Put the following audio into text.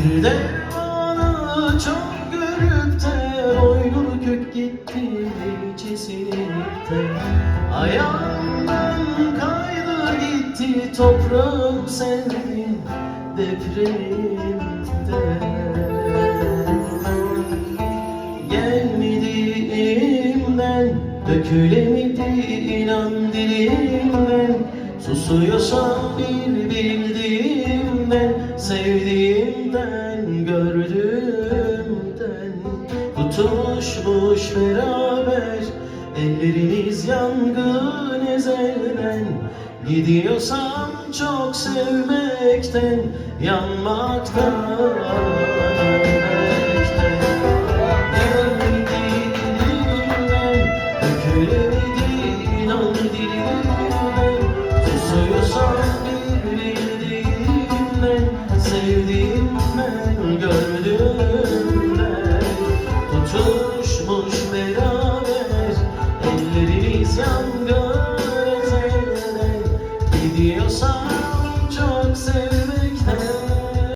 Dermanı çok görüp de Boynunu kök gitti cesinip de Ayağımdan kaydı gitti Toprağım sendin depremimde Gelmediğimden Dökülemedi inan dilimden Susuyorsam bir bildiğimden Sevdiğimden gördüğümden. Tutuşmuş beraber Ellerimiz yangın ezelden Gidiyorsam çok sevmekten Yanmaktan ölmekten Gelmediğinden Dökülemedi